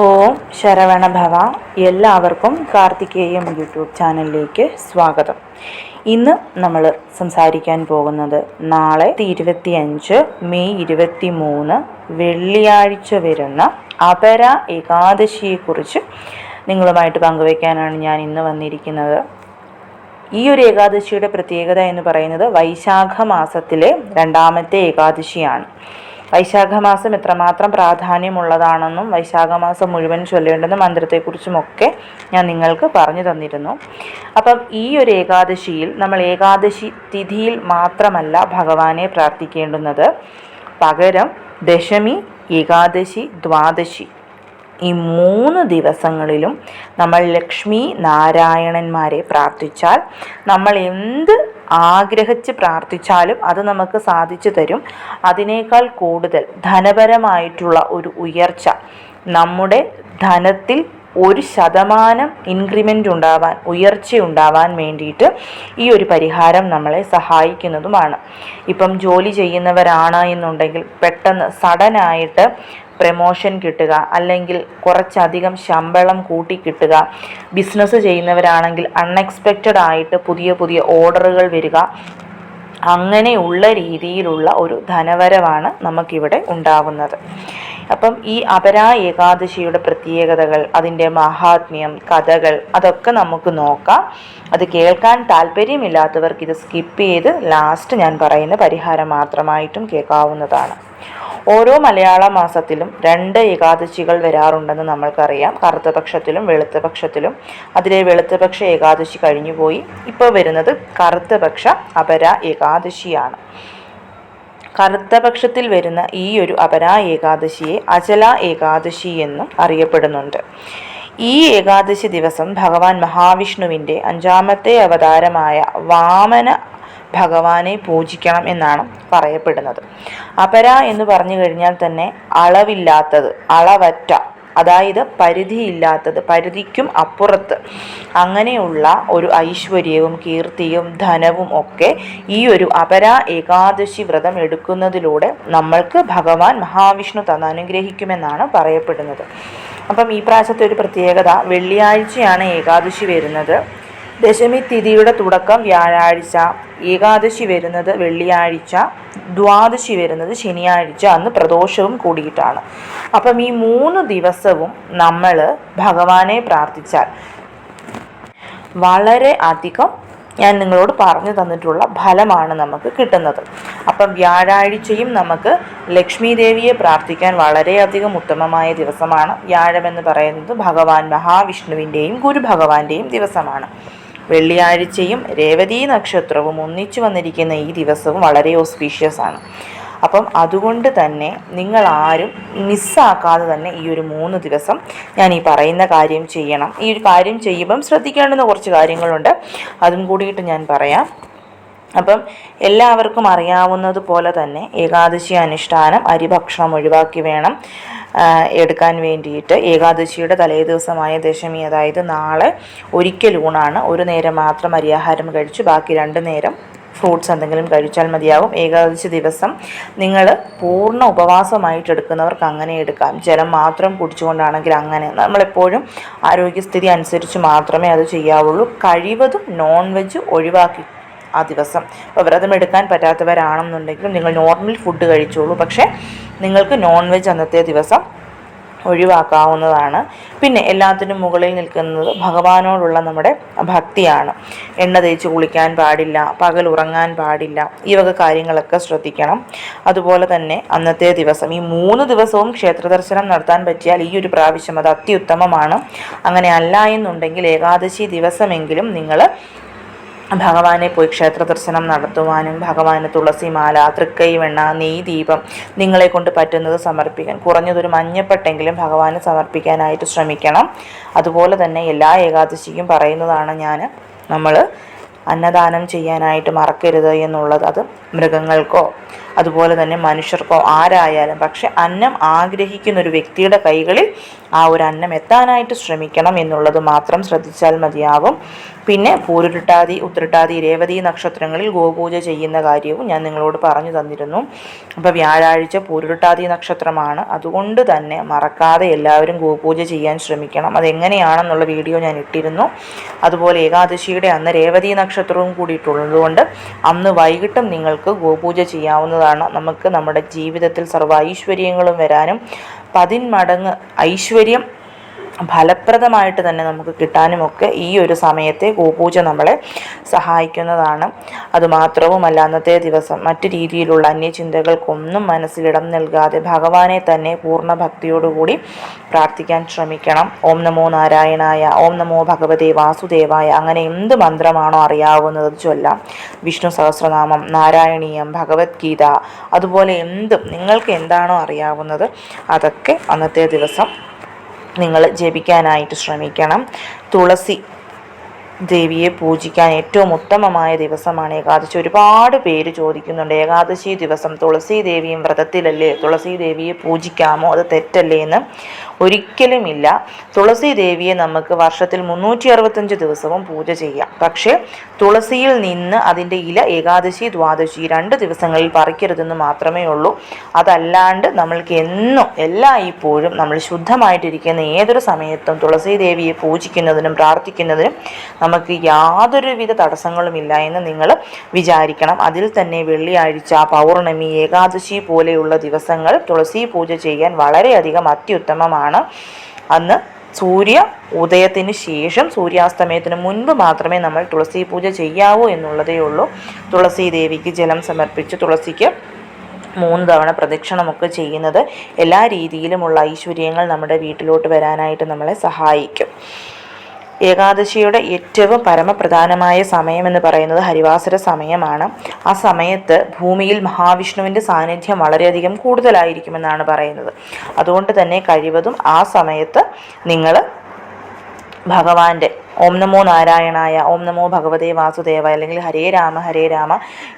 ഓം ശരവണഭവ എല്ലാവർക്കും കാർത്തികേയം യൂട്യൂബ് ചാനലിലേക്ക് സ്വാഗതം. ഇന്ന് നമ്മൾ സംസാരിക്കാൻ പോകുന്നത് നാളെ ഇരുപത്തിയഞ്ച് മെയ് ഇരുപത്തി മൂന്ന് വെള്ളിയാഴ്ച വരുന്ന അപര ഏകാദശിയെക്കുറിച്ച് നിങ്ങളുമായിട്ട് പങ്കുവയ്ക്കാനാണ് ഞാൻ ഇന്ന് വന്നിരിക്കുന്നത്. ഈ ഒരു ഏകാദശിയുടെ പ്രത്യേകത എന്ന് പറയുന്നത് വൈശാഖ മാസത്തിലെ രണ്ടാമത്തെ ഏകാദശിയാണ്. വൈശാഖ മാസം എത്രമാത്രം പ്രാധാന്യമുള്ളതാണെന്നും വൈശാഖമാസം മുഴുവൻ ചൊല്ലേണ്ടുന്ന മന്ത്രത്തെക്കുറിച്ചുമൊക്കെ ഞാൻ നിങ്ങൾക്ക് പറഞ്ഞു തന്നിരുന്നു. അപ്പം ഈ ഒരു ഏകാദശിയിൽ നമ്മൾ ഏകാദശി തിഥിയിൽ മാത്രമല്ല ഭഗവാനെ പ്രാർത്ഥിക്കേണ്ടുന്നത്. പകരം ദശമി ഏകാദശി ദ്വാദശി ഈ മൂന്ന് ദിവസങ്ങളിലും നമ്മൾ ലക്ഷ്മി നാരായണന്മാരെ പ്രാർത്ഥിച്ചാൽ നമ്മൾ എന്ത് ആഗ്രഹിച്ച് പ്രാർത്ഥിച്ചാലും അത് നമുക്ക് സാധിച്ചു തരും. അതിനേക്കാൾ കൂടുതൽ ധനപരമായിട്ടുള്ള ഒരു ഉയർച്ച നമ്മുടെ ധനത്തിൽ ഒരു ശതമാനം ഇൻക്രിമെന്റ് ഉണ്ടാവാൻ ഉയർച്ച ഉണ്ടാവാൻ വേണ്ടിയിട്ട് ഈ ഒരു പരിഹാരം നമ്മളെ സഹായിക്കുന്നതുമാണ്. ഇപ്പം ജോലി ചെയ്യുന്നവരാണ് എന്നുണ്ടെങ്കിൽ പെട്ടെന്ന് സഡനായിട്ട് പ്രമോഷൻ കിട്ടുക അല്ലെങ്കിൽ കുറച്ചധികം ശമ്പളം കൂട്ടി കിട്ടുക. ബിസിനസ് ചെയ്യുന്നവരാണെങ്കിൽ അൺഎക്സ്പെക്റ്റഡ് ആയിട്ട് പുതിയ പുതിയ ഓർഡറുകൾ വരിക. അങ്ങനെയുള്ള രീതിയിലുള്ള ഒരു ധനവരവാണ് നമുക്കിവിടെ ഉണ്ടാവുന്നത്. അപ്പം ഈ അപരാ ഏകാദശിയുടെ പ്രത്യേകതകൾ അതിന്റെ മഹാത്മ്യം കഥകൾ അതൊക്കെ നമുക്ക് നോക്കാം. അത് കേൾക്കാൻ താല്പര്യമില്ലാത്തവർക്ക് ഇത് സ്കിപ്പ് ചെയ്ത് ലാസ്റ്റ് ഞാൻ പറയുന്ന പരിഹാരം മാത്രമായിട്ടും കേൾക്കാവുന്നതാണ്. ഓരോ മലയാള മാസത്തിലും രണ്ട് ഏകാദശികൾ വരാറുണ്ടെന്ന് നമ്മൾക്കറിയാം. കറുത്തപക്ഷത്തിലും വെളുത്തപക്ഷത്തിലും. അതിലെ വെളുത്തപക്ഷ ഏകാദശി കഴിഞ്ഞുപോയി. ഇപ്പോൾ വരുന്നത് കറുത്തപക്ഷ അപര ഏകാദശിയാണ്. കറുത്തപക്ഷത്തിൽ വരുന്ന ഈ ഒരു അപരാ ഏകാദശിയെ അചല ഏകാദശി എന്നും അറിയപ്പെടുന്നുണ്ട്. ഈ ഏകാദശി ദിവസം ഭഗവാൻ മഹാവിഷ്ണുവിന്റെ അഞ്ചാമത്തെ അവതാരമായ വാമന ഭഗവാനെ പൂജിക്കണം എന്നാണ് പറയപ്പെടുന്നത്. അപര എന്ന് പറഞ്ഞു കഴിഞ്ഞാൽ തന്നെ അളവില്ലാത്തത് അളവറ്റ അതായത് പരിധിയില്ലാത്തത് പരിധിക്കും അപ്പുറത്ത്. അങ്ങനെയുള്ള ഒരു ഐശ്വര്യവും കീർത്തിയും ധനവും ഒക്കെ ഈ ഒരു അപര ഏകാദശി വ്രതം എടുക്കുന്നതിലൂടെ നമ്മൾക്ക് ഭഗവാൻ മഹാവിഷ്ണു തന്ന് അനുഗ്രഹിക്കുമെന്നാണ് പറയപ്പെടുന്നത്. അപ്പം ഈ പ്രാവശ്യത്തെ ഒരു പ്രത്യേകത വെള്ളിയാഴ്ചയാണ് ഏകാദശി വരുന്നത്. ദശമി തിഥിയുടെ തുടക്കം വ്യാഴാഴ്ച ഏകാദശി വരുന്നത് വെള്ളിയാഴ്ച ദ്വാദശി വരുന്നത് ശനിയാഴ്ച അന്ന് പ്രദോഷവും കൂടിയിട്ടാണ്. അപ്പം ഈ മൂന്ന് ദിവസവും നമ്മൾ ഭഗവാനെ പ്രാർത്ഥിച്ചാൽ വളരെ അധികം ഞാൻ നിങ്ങളോട് പറഞ്ഞു തന്നിട്ടുള്ള ഫലമാണ് നമുക്ക് കിട്ടുന്നത്. അപ്പം വ്യാഴാഴ്ചയും നമുക്ക് ലക്ഷ്മി ദേവിയെ പ്രാർത്ഥിക്കാൻ വളരെയധികം ഉത്തമമായ ദിവസമാണ്. വ്യാഴം എന്ന് പറയുന്നത് ഭഗവാൻ മഹാവിഷ്ണുവിന്റെയും ഗുരു ഭഗവാന്റെയും ദിവസമാണ്. വെള്ളിയാഴ്ചയും രേവതി നക്ഷത്രവും ഒന്നിച്ചു വന്നിരിക്കുന്ന ഈ ദിവസവും വളരെ ഓസ്പീഷ്യസ് ആണ്. അപ്പം അതുകൊണ്ട് തന്നെ നിങ്ങൾ ആരും മിസ്സാക്കാതെ തന്നെ ഈ ഒരു മൂന്ന് ദിവസം ഞാൻ ഈ പറയുന്ന കാര്യം ചെയ്യണം. ഈ ഒരു കാര്യം ചെയ്യുമ്പം ശ്രദ്ധിക്കേണ്ടുന്ന കുറച്ച് കാര്യങ്ങളുണ്ട്. അതും കൂടിയിട്ട് ഞാൻ പറയാം. അപ്പം എല്ലാവർക്കും അറിയാവുന്നത് പോലെ തന്നെ ഏകാദശി അനുഷ്ഠാനം അരിഭക്ഷണം ഒഴിവാക്കി വേണം എടുക്കാൻ വേണ്ടിയിട്ട്. ഏകാദശിയുടെ തലേ ദിവസമായ ദശമി അതായത് നാളെ ഒരിക്കൽ ഊണാണ്. ഒരു നേരം മാത്രം അരിയാഹാരം കഴിച്ചു ബാക്കി രണ്ട് നേരം ഫ്രൂട്ട്സ് എന്തെങ്കിലും കഴിച്ചാൽ മതിയാവും. ഏകാദശി ദിവസം നിങ്ങൾ പൂർണ ഉപവാസമായിട്ട് എടുക്കുന്നവർക്ക് അങ്ങനെ എടുക്കാം. ജലം മാത്രം കുടിച്ചുകൊണ്ടാണെങ്കിൽ അങ്ങനെ. നമ്മളെപ്പോഴും ആരോഗ്യസ്ഥിതി അനുസരിച്ച് മാത്രമേ അത് ചെയ്യാവുള്ളൂ. കഴിവതും നോൺ വെജ് ഒഴിവാക്കി ആ ദിവസം. അപ്പോൾ വ്രതം എടുക്കാൻ പറ്റാത്തവരാണെന്നുണ്ടെങ്കിൽ നിങ്ങൾ നോർമൽ ഫുഡ് കഴിച്ചോളൂ. പക്ഷേ നിങ്ങൾക്ക് നോൺ വെജ് അന്നത്തെ ദിവസം ഒഴിവാക്കാവുന്നതാണ്. പിന്നെ എല്ലാത്തിനും മുകളിൽ നിൽക്കുന്നത് ഭഗവാനോടുള്ള നമ്മുടെ ഭക്തിയാണ്. എണ്ണ തേച്ച് കുളിക്കാൻ പാടില്ല പകൽ ഉറങ്ങാൻ പാടില്ല ഈ വക കാര്യങ്ങളൊക്കെ ശ്രദ്ധിക്കണം. അതുപോലെ തന്നെ അന്നത്തെ ദിവസം ഈ മൂന്ന് ദിവസവും ക്ഷേത്ര ദർശനം നടത്താൻ പറ്റിയാൽ ഈ ഒരു പ്രാവശ്യം അത് അത്യുത്തമമാണ്. അങ്ങനെ അല്ല എന്നുണ്ടെങ്കിൽ ഏകാദശി ദിവസമെങ്കിലും നിങ്ങൾ ഭഗവാനെ പോയി ക്ഷേത്ര ദർശനം നടത്തുവാനും ഭഗവാന് തുളസിമാല തൃക്കൈവെണ്ണ നെയ് ദീപം നിങ്ങളെ കൊണ്ട് പറ്റുന്നത് സമർപ്പിക്കാൻ കുറഞ്ഞതൊരു മഞ്ഞപ്പെട്ടെങ്കിലും ഭഗവാന് സമർപ്പിക്കാനായിട്ട് ശ്രമിക്കണം. അതുപോലെ തന്നെ എല്ലാ ഏകാദശിക്കും പറയുന്നതാണ് ഞാൻ നമ്മൾ അന്നദാനം ചെയ്യാനായിട്ട് മറക്കരുത് എന്നുള്ളത് അത് മൃഗങ്ങൾക്കോ അതുപോലെ തന്നെ മനുഷ്യർക്കോ ആരായാലും. പക്ഷെ അന്നം ആഗ്രഹിക്കുന്ന ഒരു വ്യക്തിയുടെ കൈകളിൽ ആ ഒരു അന്നം എത്താനായിട്ട് ശ്രമിക്കണം എന്നുള്ളത് മാത്രം ശ്രദ്ധിച്ചാൽ മതിയാവും. പിന്നെ പൂരുരുട്ടാതി ഉത്രട്ടാതി രേവതി നക്ഷത്രങ്ങളിൽ ഗോപൂജ ചെയ്യുന്ന കാര്യവും ഞാൻ നിങ്ങളോട് പറഞ്ഞു തന്നിരുന്നു. അപ്പോൾ വ്യാഴാഴ്ച പൂരുരുട്ടാതി നക്ഷത്രമാണ്. അതുകൊണ്ട് തന്നെ മറക്കാതെ എല്ലാവരും ഗോപൂജ ചെയ്യാൻ ശ്രമിക്കണം. അതെങ്ങനെയാണെന്നുള്ള വീഡിയോ ഞാൻ ഇട്ടിരുന്നു. അതുപോലെ ഏകാദശിയുടെ അന്ന് രേവതി നക്ഷത്രവും കൂടിയിട്ടുള്ളതുകൊണ്ട് അന്ന് വൈകിട്ടും നിങ്ങൾക്ക് ഗോപൂജ ചെയ്യാവുന്നതാണ്. നമുക്ക് നമ്മുടെ ജീവിതത്തിൽ സർവ ഐശ്വര്യങ്ങളും വരാനും പതിന്മടങ്ങ് ഐശ്വര്യം ഫലപ്രദമായിട്ട് തന്നെ നമുക്ക് കിട്ടാനുമൊക്കെ ഈ ഒരു സമയത്തെ ഗോപൂജ നമ്മളെ സഹായിക്കുന്നതാണ്. അതുമാത്രവുമല്ല അന്നത്തെ ദിവസം മറ്റു രീതിയിലുള്ള അന്യചിന്തകൾക്കൊന്നും മനസ്സിലിടം നൽകാതെ ഭഗവാനെ തന്നെ പൂർണ ഭക്തിയോടുകൂടി പ്രാർത്ഥിക്കാൻ ശ്രമിക്കണം. ഓം നമോ നാരായണായ ഓം നമോ ഭഗവതേ വാസുദേവായ അങ്ങനെ എന്ത് മന്ത്രമാണോ അറിയാവുന്നത് ചൊല്ലാം. വിഷ്ണു സഹസ്രനാമം നാരായണീയം ഭഗവത്ഗീത അതുപോലെ എന്തും നിങ്ങൾക്ക് എന്താണോ അറിയാവുന്നത് അതൊക്കെ അന്നത്തെ ദിവസം നിങ്ങൾ ജപിക്കാനായിട്ട് ശ്രമിക്കണം. തുളസി ദേവിയെ പൂജിക്കാൻ ഏറ്റവും ഉത്തമമായ ദിവസമാണ് ഏകാദശി. ഒരുപാട് പേര് ചോദിക്കുന്നുണ്ട് ഏകാദശി ദിവസം തുളസി ദേവിയും വ്രതത്തിലല്ലേ? തുളസി ദേവിയെ പൂജിക്കാമോ? അത് തെറ്റല്ലേ എന്ന് ഒരിക്കലുമില്ല. തുളസി ദേവിയെ നമുക്ക് വർഷത്തിൽ മുന്നൂറ്റി അറുപത്തഞ്ച് ദിവസവും പൂജ ചെയ്യാം. പക്ഷേ തുളസിയിൽ നിന്ന് അതിന്റെ ഇല ഏകാദശി ദ്വാദശി രണ്ട് ദിവസങ്ങളിൽ പറിക്കരുതെന്ന് മാത്രമേ ഉള്ളൂ. അതല്ലാണ്ട് നമ്മൾക്ക് എന്നും എല്ലാ ഇപ്പോഴും നമ്മൾ ശുദ്ധമായിട്ടിരിക്കുന്ന ഏതൊരു സമയത്തും തുളസി ദേവിയെ പൂജിക്കുന്നതിനും പ്രാർത്ഥിക്കുന്നതിനും നമുക്ക് യാതൊരുവിധ തടസ്സങ്ങളുമില്ല എന്ന് നിങ്ങൾ വിചാരിക്കണം. അതിൽ തന്നെ വെള്ളിയാഴ്ച പൗർണമി ഏകാദശി പോലെയുള്ള ദിവസങ്ങൾ തുളസി പൂജ ചെയ്യാൻ വളരെയധികം അത്യുത്തമമാണ്. അന്ന് സൂര്യ ഉദയത്തിന് ശേഷം സൂര്യാസ്തമയത്തിന് മുൻപ് മാത്രമേ നമ്മൾ തുളസി പൂജ ചെയ്യാവൂ എന്നുള്ളതേ ഉള്ളൂ. തുളസി ദേവിക്ക് ജലം സമർപ്പിച്ച് തുളസിക്ക് മൂന്ന് തവണ പ്രദക്ഷിണമൊക്കെ ചെയ്യുന്നത് എല്ലാ രീതിയിലുമുള്ള ഐശ്വര്യങ്ങൾ നമ്മുടെ വീട്ടിലോട്ട് വരാനായിട്ട് നമ്മളെ സഹായിക്കും. ഏകാദശിയുടെ ഏറ്റവും പരമപ്രധാനമായ സമയമെന്ന് പറയുന്നത് ഹരിവാസര സമയമാണ്. ആ സമയത്ത് ഭൂമിയിൽ മഹാവിഷ്ണുവിന്റെ സാന്നിധ്യം വളരെയധികം കൂടുതലായിരിക്കുമെന്നാണ് പറയുന്നത്. അതുകൊണ്ട് തന്നെ കഴിവതും ആ സമയത്ത് നിങ്ങൾ ഭഗവാന്റെ ഓം നമോ നാരായണായ ഓം നമോ ഭഗവതേ വാസുദേവ അല്ലെങ്കിൽ ഹരേ രാമ ഹരേ രാമ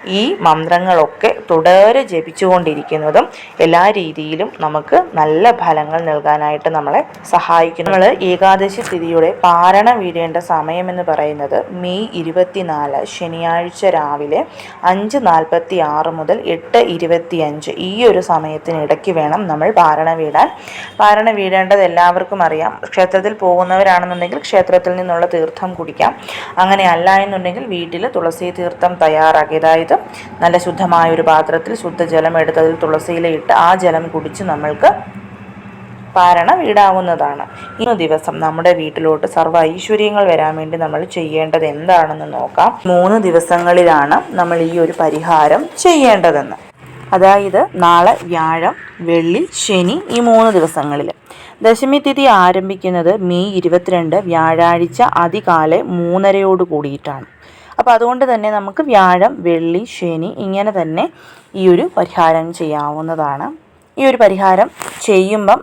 ഈ മന്ത്രങ്ങളൊക്കെ തുടരെ ജപിച്ചുകൊണ്ടിരിക്കുന്നതും എല്ലാ രീതിയിലും നമുക്ക് നല്ല ഫലങ്ങൾ നൽകാനായിട്ട് നമ്മളെ സഹായിക്കുന്നു. നമ്മൾ ഏകാദശി സ്ഥിതിയുടെ പാരണ വീഴേണ്ട സമയമെന്ന് പറയുന്നത് മെയ് ഇരുപത്തിനാല് ശനിയാഴ്ച രാവിലെ അഞ്ച് നാൽപ്പത്തി ആറ് മുതൽ എട്ട് ഇരുപത്തി അഞ്ച് ഈ ഒരു സമയത്തിനിടയ്ക്ക് വേണം നമ്മൾ പാരണ വീടാൻ. പാരണ വീഴേണ്ടത് എല്ലാവർക്കും അറിയാം. ക്ഷേത്രത്തിൽ പോകുന്നവരാണെന്നുണ്ടെങ്കിൽ ക്ഷേത്രത്തിൽ നിന്നുള്ള തീർത്ഥം കുടിക്കാം. അങ്ങനെ അല്ല എന്നുണ്ടെങ്കിൽ വീട്ടിൽ തുളസി തീർത്ഥം തയ്യാറാക്കി. അതായത് നല്ല ശുദ്ധമായ ഒരു പാത്രത്തിൽ ശുദ്ധജലം എടുത്ത് അതിൽ ഇട്ട് ആ ജലം കുടിച്ച് നമ്മൾക്ക് പാരണ വീടാവുന്നതാണ്. ഇന്ന് ദിവസം നമ്മുടെ വീട്ടിലോട്ട് സർവ ഐശ്വര്യങ്ങൾ വരാൻ വേണ്ടി നമ്മൾ ചെയ്യേണ്ടത് എന്താണെന്ന് നോക്കാം. മൂന്ന് ദിവസങ്ങളിലാണ് നമ്മൾ ഈ ഒരു പരിഹാരം ചെയ്യേണ്ടതെന്ന്. അതായത് നാളെ വ്യാഴം വെള്ളി ശനി ഈ മൂന്ന് ദിവസങ്ങളിൽ. ദശമി തിഥി ആരംഭിക്കുന്നത് മെയ് ഇരുപത്തിരണ്ട് വ്യാഴാഴ്ച അതികാലെ മൂന്നരയോട് കൂടിയിട്ടാണ്. അപ്പോൾ അതുകൊണ്ട് തന്നെ നമുക്ക് വ്യാഴം വെള്ളി ശനി ഇങ്ങനെ തന്നെ ഈ ഒരു പരിഹാരം ചെയ്യാവുന്നതാണ്. ഈ ഒരു പരിഹാരം ചെയ്യുമ്പം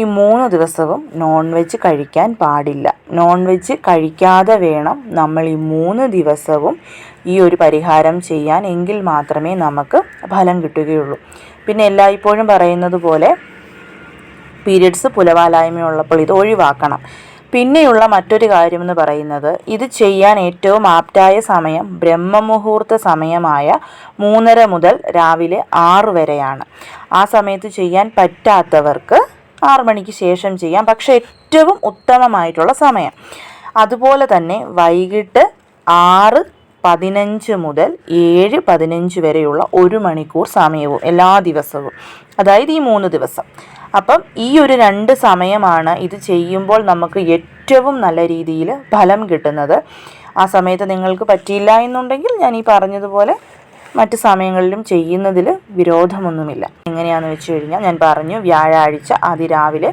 ഈ മൂന്ന് ദിവസവും നോൺ വെജ് കഴിക്കാൻ പാടില്ല. നോൺ വെജ് കഴിക്കാതെ വേണം നമ്മൾ ഈ മൂന്ന് ദിവസവും ഈ ഒരു പരിഹാരം ചെയ്യാൻ എങ്കിൽ മാത്രമേ നമുക്ക് ഫലം കിട്ടുകയുള്ളൂ. പിന്നെ എല്ലായ്പ്പോഴും പറയുന്നത് പോലെ പീരിയഡ്സ് പുലവാലായ്മയുള്ളപ്പോൾ ഇത് ഒഴിവാക്കണം. പിന്നെയുള്ള മറ്റൊരു കാര്യമെന്ന് പറയുന്നത് ഇത് ചെയ്യാൻ ഏറ്റവും ആപ്റ്റായ സമയം ബ്രഹ്മമുഹൂർത്ത സമയമായ മൂന്നര മുതൽ രാവിലെ ആറ് വരെയാണ്. ആ സമയത്ത് ചെയ്യാൻ പറ്റാത്തവർക്ക് ആറ് മണിക്ക് ശേഷം ചെയ്യാം. പക്ഷേ ഏറ്റവും ഉത്തമമായിട്ടുള്ള സമയം. അതുപോലെ തന്നെ വൈകിട്ട് ആറ് പതിനഞ്ച് മുതൽ ഏഴ് പതിനഞ്ച് വരെയുള്ള ഒരു മണിക്കൂർ സമയവും എല്ലാ ദിവസവും. അതായത് ഈ മൂന്ന് ദിവസം. അപ്പം ഈ ഒരു രണ്ട് സമയമാണ് ഇത് ചെയ്യുമ്പോൾ നമുക്ക് ഏറ്റവും നല്ല രീതിയിൽ ഫലം കിട്ടുന്നത്. ആ സമയത്ത് നിങ്ങൾക്ക് പറ്റിയില്ല എന്നുണ്ടെങ്കിൽ ഞാൻ ഈ പറഞ്ഞതുപോലെ മറ്റ് സമയങ്ങളിലും ചെയ്യുന്നതിൽ വിരോധമൊന്നുമില്ല. എങ്ങനെയാണെന്ന് വെച്ച് കഴിഞ്ഞാൽ ഞാൻ പറഞ്ഞു വ്യാഴാഴ്ച അതിരാവിലെ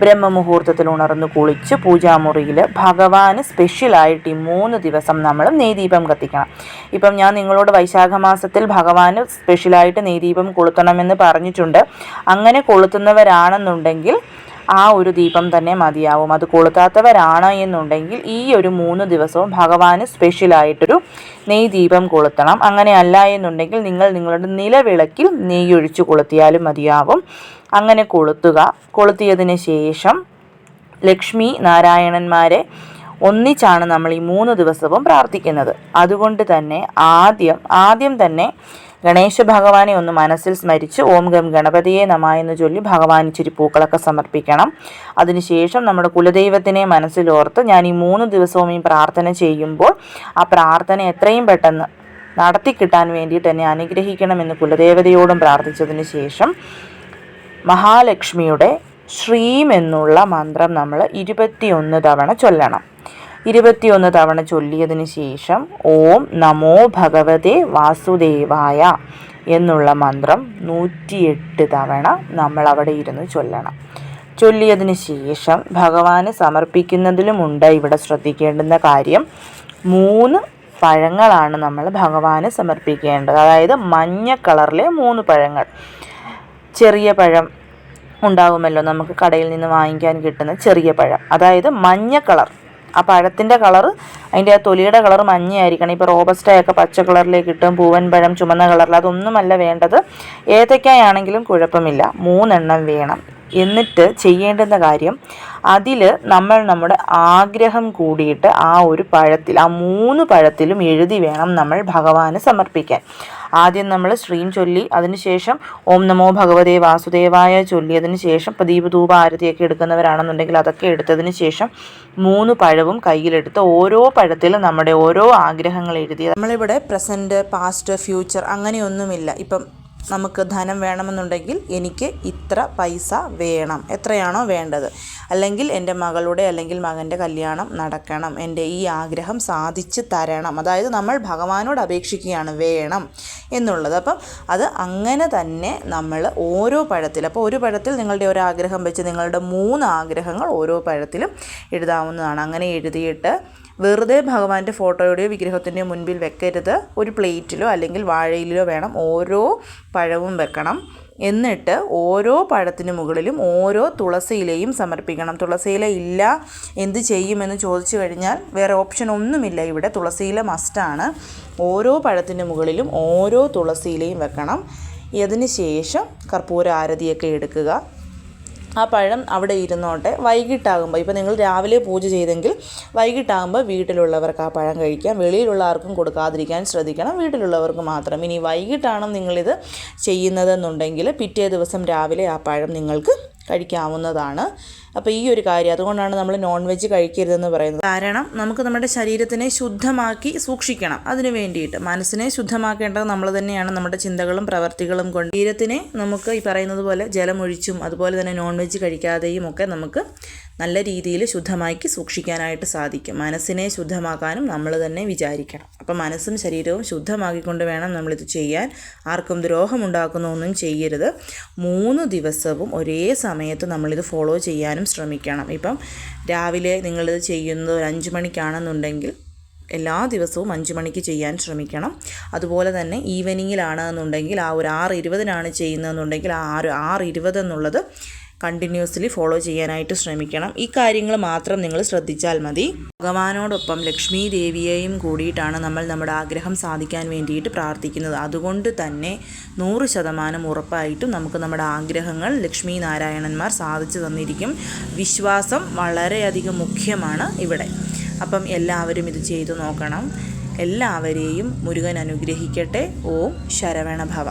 ബ്രഹ്മമുഹൂർത്തത്തിൽ ഉണർന്ന് കുളിച്ച് പൂജാമുറിയിൽ ഭഗവാന് സ്പെഷ്യലായിട്ട് ഈ മൂന്ന് ദിവസം നമ്മൾ നെയ്ദീപം കത്തിക്കണം. ഇപ്പം ഞാൻ നിങ്ങളോട് വൈശാഖ മാസത്തിൽ ഭഗവാന് സ്പെഷ്യലായിട്ട് നെയ്ദീപം കൊളുത്തണമെന്ന് പറഞ്ഞിട്ടുണ്ട്. അങ്ങനെ കൊളുത്തുന്നവരാണെന്നുണ്ടെങ്കിൽ ആ ഒരു ദീപം തന്നെ മതിയാവും. അത് കൊളുത്താത്തവരാണ് എന്നുണ്ടെങ്കിൽ ഈ ഒരു മൂന്ന് ദിവസവും ഭഗവാന് സ്പെഷ്യലായിട്ടൊരു നെയ് ദീപം കൊളുത്തണം. അങ്ങനെ അല്ല എന്നുണ്ടെങ്കിൽ നിങ്ങൾ നിങ്ങളുടെ നിലവിളക്കിൽ നെയ്യ് ഒഴിച്ച് കൊളുത്തിയാലും മതിയാവും. അങ്ങനെ കൊളുത്തുക. കൊളുത്തിയതിന് ശേഷം ലക്ഷ്മി നാരായണന്മാരെ ഒന്നിച്ചാണ് നമ്മൾ ഈ മൂന്ന് ദിവസവും പ്രാർത്ഥിക്കുന്നത്. അതുകൊണ്ട് തന്നെ ആദ്യം ആദ്യം തന്നെ ഗണേശ ഭഗവാനെ ഒന്ന് മനസ്സിൽ സ്മരിച്ച് ഓം ഗം ഗണപതിയെ നമ എന്ന് ചൊല്ലി ഭഗവാൻ ഇച്ചിരി പൂക്കളൊക്കെ സമർപ്പിക്കണം. അതിനുശേഷം നമ്മുടെ കുലദൈവത്തിനെ മനസ്സിലോർത്ത് ഞാൻ ഈ മൂന്ന് ദിവസവും ഈ പ്രാർത്ഥന ചെയ്യുമ്പോൾ ആ പ്രാർത്ഥന എത്രയും പെട്ടെന്ന് നടത്തി കിട്ടാൻ വേണ്ടിയിട്ട് എന്നെ അനുഗ്രഹിക്കണമെന്ന് കുലദേവതയോടും പ്രാർത്ഥിച്ചതിന് ശേഷം മഹാലക്ഷ്മിയുടെ ശ്രീം എന്നുള്ള മന്ത്രം നമ്മൾ ഇരുപത്തിയൊന്ന് തവണ ചൊല്ലണം. ഇരുപത്തിയൊന്ന് തവണ ചൊല്ലിയതിനു ശേഷം ഓം നമോ ഭഗവതേ വാസുദേവായ എന്നുള്ള മന്ത്രം നൂറ്റിയെട്ട് തവണ നമ്മൾ അവിടെ ഇരുന്ന് ചൊല്ലണം. ചൊല്ലിയതിന് ശേഷം ഭഗവാന് സമർപ്പിക്കുന്നതിലുമുണ്ട് ഇവിടെ ശ്രദ്ധിക്കേണ്ടുന്ന കാര്യം. മൂന്ന് പഴങ്ങളാണ് നമ്മൾ ഭഗവാന് സമർപ്പിക്കേണ്ടത്. അതായത് മഞ്ഞ കളറിലെ മൂന്ന് പഴങ്ങൾ. ചെറിയ പഴം ഉണ്ടാകുമല്ലോ നമുക്ക് കടയിൽ നിന്ന് വാങ്ങിക്കാൻ കിട്ടുന്ന ചെറിയ പഴം. അതായത് മഞ്ഞ കളർ. ആ പഴത്തിന്റെ കളർ അതിന്റെ ആ തൊലിയുടെ കളർ മഞ്ഞയായിരിക്കണം. ഇപ്പോൾ റോബസ്റ്റയൊക്കെ പച്ച കളറിലേക്ക് കിട്ടും പൂവൻ പഴം ചുമന്ന കളറിൽ അതൊന്നുമല്ല വേണ്ടത്. ഏതൊക്കെയാണെങ്കിലും കുഴപ്പമില്ല. മൂന്നെണ്ണം വേണം. എന്നിട്ട് ചെയ്യേണ്ടുന്ന കാര്യം അതിൽ നമ്മൾ നമ്മുടെ ആഗ്രഹം കൂടിയിട്ട് ആ ഒരു പഴത്തിൽ ആ മൂന്ന് പഴത്തിലും എഴുതി വേണം നമ്മൾ ഭഗവാന് സമർപ്പിക്കാൻ. ആദ്യം നമ്മൾ ശ്രീം ചൊല്ലി അതിനുശേഷം ഓം നമോ ഭഗവതേ വാസുദേവായ ചൊല്ലിയതിന് ശേഷം ഇപ്പോൾ ദീപധൂപ ആരതിയൊക്കെ എടുക്കുന്നവരാണെന്നുണ്ടെങ്കിൽ അതൊക്കെ എടുത്തതിന് ശേഷം മൂന്ന് പഴവും കയ്യിലെടുത്ത് ഓരോ പഴത്തിലും നമ്മുടെ ഓരോ ആഗ്രഹങ്ങൾ എഴുതി നമ്മളിവിടെ പ്രസന്റ് പാസ്റ്റ് ഫ്യൂച്ചർ അങ്ങനെയൊന്നുമില്ല. ഇപ്പം നമുക്ക് ധനം വേണമെന്നുണ്ടെങ്കിൽ എനിക്ക് ഇത്ര പൈസ വേണം. എത്രയാണോ വേണ്ടത്. അല്ലെങ്കിൽ എന്റെ മകളുടെ അല്ലെങ്കിൽ മകന്റെ കല്യാണം നടക്കണം. എന്റെ ഈ ആഗ്രഹം സാധിച്ച് തരണം. അതായത് നമ്മൾ ഭഗവാനോട് അപേക്ഷിക്കുകയാണ് വേണം എന്നുള്ളത്. അപ്പം അത് അങ്ങനെ തന്നെ നമ്മൾ ഓരോ പഴത്തിൽ അപ്പോൾ ഒരു പഴത്തിൽ നിങ്ങളുടെ ഒരു ആഗ്രഹം വെച്ച് നിങ്ങളുടെ മൂന്ന് ആഗ്രഹങ്ങൾ ഓരോ പഴത്തിലും എഴുതാവുന്നതാണ്. അങ്ങനെ എഴുതിയിട്ട് വെറുതെ ഭഗവാന്റെ ഫോട്ടോയുടെയോ വിഗ്രഹത്തിന്റെയോ മുൻപിൽ വെക്കരുത്. ഒരു പ്ലേറ്റിലോ അല്ലെങ്കിൽ വാഴയിലോ വേണം ഓരോ പഴവും വെക്കണം. എന്നിട്ട് ഓരോ പഴത്തിന് മുകളിലും ഓരോ തുളസിയിലയും സമർപ്പിക്കണം. തുളസിയില ഇല്ല എന്ത് ചെയ്യുമെന്ന് ചോദിച്ചു കഴിഞ്ഞാൽ വേറെ ഓപ്ഷൻ ഒന്നുമില്ല. ഇവിടെ തുളസിയില മസ്റ്റാണ് ഓരോ പഴത്തിന് മുകളിലും ഓരോ തുളസിയിലയും വെക്കണം. അതിന് ശേഷം കർപ്പൂര ആരതിയൊക്കെ എടുക്കുക. ആ പഴം അവിടെ ഇരുന്നോട്ടെ. വൈകിട്ടാകുമ്പോൾ ഇപ്പോൾ നിങ്ങൾ രാവിലെ പൂജ ചെയ്തെങ്കിൽ വൈകിട്ടാകുമ്പോൾ വീട്ടിലുള്ളവർക്ക് ആ പഴം കഴിക്കാം. വെളിയിലുള്ള ആർക്കും കൊടുക്കാതിരിക്കാൻ ശ്രദ്ധിക്കണം. വീട്ടിലുള്ളവർക്ക് മാത്രം. ഇനി വൈകിട്ടാണ് നിങ്ങളിത് ചെയ്യുന്നതെന്നുണ്ടെങ്കിൽ പിറ്റേ ദിവസം രാവിലെ ആ പഴം നിങ്ങൾക്ക് കഴിക്കാവുന്നതാണ്. അപ്പോൾ ഈ ഒരു കാര്യം അതുകൊണ്ടാണ് നമ്മൾ നോൺ വെജ് കഴിക്കരുതെന്ന് പറയുന്നത്. കാരണം നമുക്ക് നമ്മുടെ ശരീരത്തിനെ ശുദ്ധമാക്കി സൂക്ഷിക്കണം. അതിന് വേണ്ടിയിട്ട് മനസ്സിനെ ശുദ്ധമാക്കേണ്ടത് നമ്മൾ തന്നെയാണ്. നമ്മുടെ ചിന്തകളും പ്രവർത്തികളും കൊണ്ട് ശരീരത്തിനെ നമുക്ക് ഈ പറയുന്നത് പോലെ ജലമൊഴിച്ചും അതുപോലെ തന്നെ നോൺ വെജ് കഴിക്കാതെയും ഒക്കെ നമുക്ക് നല്ല രീതിയിൽ ശുദ്ധമാക്കി സൂക്ഷിക്കാനായിട്ട് സാധിക്കും. മനസ്സിനെ ശുദ്ധമാക്കാനും നമ്മൾ തന്നെ വിചാരിക്കണം. അപ്പം മനസ്സും ശരീരവും ശുദ്ധമാക്കിക്കൊണ്ട് വേണം നമ്മളിത് ചെയ്യാൻ. ആർക്കും ദ്രോഹമുണ്ടാക്കുന്ന ഒന്നും ചെയ്യരുത്. മൂന്ന് ദിവസവും ഒരേ സമയത്ത് നമ്മളിത് ഫോളോ ചെയ്യാനും ശ്രമിക്കണം. ഇപ്പം രാവിലെ നിങ്ങളിത് ചെയ്യുന്നത് ഒരു അഞ്ച് മണിക്കാണെന്നുണ്ടെങ്കിൽ എല്ലാ ദിവസവും അഞ്ച് മണിക്ക് ചെയ്യാൻ ശ്രമിക്കണം. അതുപോലെ തന്നെ ഈവനിങ്ങിലാണ് എന്നുണ്ടെങ്കിൽ ആ ഒരു ആറ് ഇരുപതിനാണ് ചെയ്യുന്നതെന്നുണ്ടെങ്കിൽ ആ ആറ് ആറ് ഇരുപത് എന്നുള്ളത് കണ്ടിന്യൂസ്ലി ഫോളോ ചെയ്യാനായിട്ട് ശ്രമിക്കണം. ഈ കാര്യങ്ങൾ മാത്രം നിങ്ങൾ ശ്രദ്ധിച്ചാൽ മതി. ഭഗവാനോടൊപ്പം ലക്ഷ്മി ദേവിയെയും കൂടിയിട്ടാണ് നമ്മൾ നമ്മുടെ ആഗ്രഹം സാധിക്കാൻ വേണ്ടിയിട്ട് പ്രാർത്ഥിക്കുന്നത്. അതുകൊണ്ട് തന്നെ നൂറ് ശതമാനം ഉറപ്പായിട്ടും നമുക്ക് നമ്മുടെ ആഗ്രഹങ്ങൾ ലക്ഷ്മി നാരായണന്മാർ സാധിച്ചു തന്നിരിക്കും. വിശ്വാസം വളരെയധികം മുഖ്യമാണ് ഇവിടെ. അപ്പം എല്ലാവരും ഇത് ചെയ്തു നോക്കണം. എല്ലാവരെയും മുരുകൻ അനുഗ്രഹിക്കട്ടെ. ഓം ശരവണഭവ.